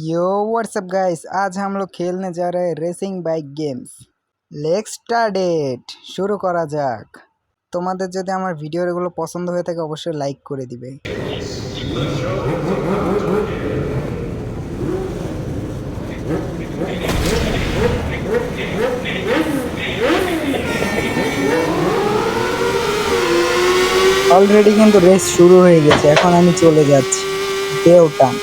यो WhatsApp guys आज हम लोग खेलने जा रहे हैं रेसिंग बाइक गेम्स লেগ স্টার্টেড শুরু করা যাক তোমাদের যদি আমার ভিডিওগুলো পছন্দ হয়ে থাকে অবশ্যই লাইক করে দিবে অলরেডি কিন্তু রেস শুরু হয়ে গেছে এখন আমি চলে যাচ্ছি দেওটান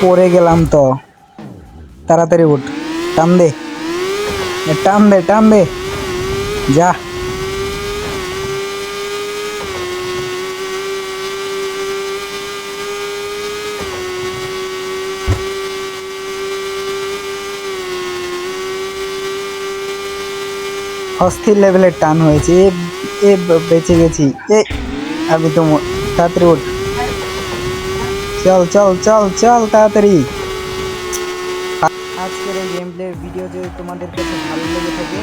পড়ে গেলাম তো। তাড়াতাড়ি উঠ। টান দে। টান দে টান দে। যা। অস্থির লেভেলের টান হয়েছে। এ বেঁচে গেছি। এ, আমি তো তাড়াতাড়ি উঠ। চল চল চল চল তাড়াতাড়ি। আজকের এই গেম প্লে ভিডিও যদি তোমাদের কাছে ভালো লেগে থাকে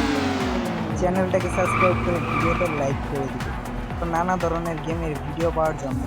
চ্যানেলটাকে সাবস্ক্রাইব করে ভিডিওটা লাইক করে দিবে। তো নানা ধরনের গেমের ভিডিও পাওয়ার জন্য।